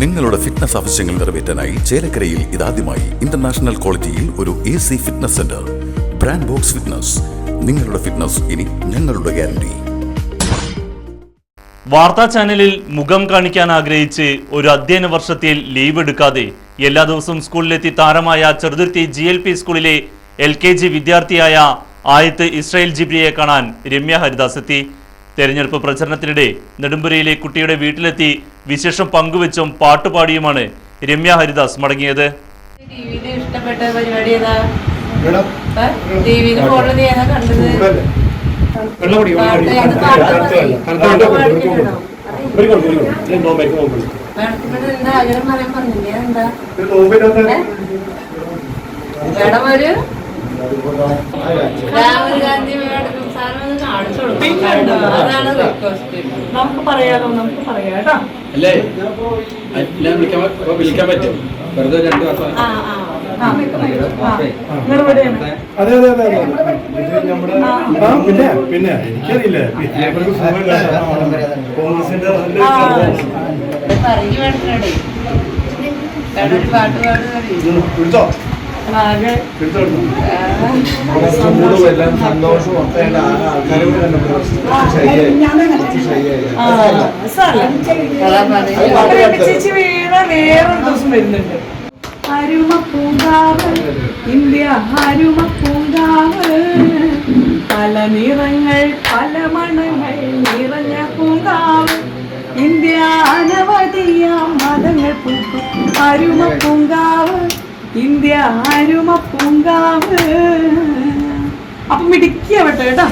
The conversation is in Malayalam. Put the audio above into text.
നിങ്ങളുടെ ഫിറ്റ്നസ് ആവശ്യങ്ങൾ നിറവേറ്റാനായി ചേലക്കരയിൽ ഇതാദ്യമായി ഇന്റർനാഷണൽ ക്വാളിറ്റിയിൽ ഒരു A C fitness centre brand box fitness നിങ്ങളുടെ ഫിറ്റ്നസ് ഇനി ഞങ്ങളുടെ ഗ്യാരണ്ടി വാർത്താ ചാനലിൽ മുഖം കാണിക്കാൻ ആഗ്രഹിച്ച് ഒരു അധ്യയന വർഷത്തിൽ ലീവ് എടുക്കാതെ എല്ലാ ദിവസവും സ്കൂളിലെത്തി താരമായ ചെറുതുരുത്തി ജി എൽ പി സ്കൂളിലെ എൽ കെ ജി വിദ്യാർത്ഥിയായ ആയത്ത് ഇസ്രായേൽ ജിബ്രിയെ കാണാൻ രമ്യ ഹരിദാസ് എത്തി. തെരഞ്ഞെടുപ്പ് പ്രചരണത്തിനിടെ നെടുമ്പുരയിലെ കുട്ടിയുടെ വീട്ടിലെത്തി വിശേഷം പങ്കുവെച്ചും പാട്ടുപാടിയുമാണ് രമ്യ ഹരിദാസ്. മടങ്ങിയത്. ടിവിയിൽ ഇഷ്ടപ്പെട്ട പരിപാടി ഏതാ? ഫോണിൽ ഏതാ കണ്ടത്? മാഡം ഒരു? രാഹുൽ ഗാന്ധി നമുക്ക് പറയാലോ നമുക്ക് പറയാം കേട്ടോ. അല്ലേ? ഞാൻ വിളിക്കാൻ ഇപ്പൊ വിളിക്കാൻ പറ്റും. വെറുതെ രണ്ട് ഇവിടെയാണ് അതെ അതെ അതെ പിന്നെ? പിന്നെ എനിക്കറിയില്ല. കോൺഗ്രസിന്റെ പാട്ട് പാടുന്നത് ചേച്ചി വീണ വേറൊരു ദിവസം വരുന്നുണ്ട്. അരുമ പൂങ്കാവ് ഇന്ത്യ ഹരുമ പൂങ്കാവ് പല നിറങ്ങൾ പല മണങ്ങൾ നിറഞ്ഞ പൂങ്കാവ്. ഇന്ത്യ അനവധിയ മതങ്ങൾ പൂക്കും. അരുമ പൂങ്കാവ് ഇന്ത്യ ആരുമ പൂങ്കാവ് അപ്പം മിടുക്കിയാവട്ടെ കേട്ടോ.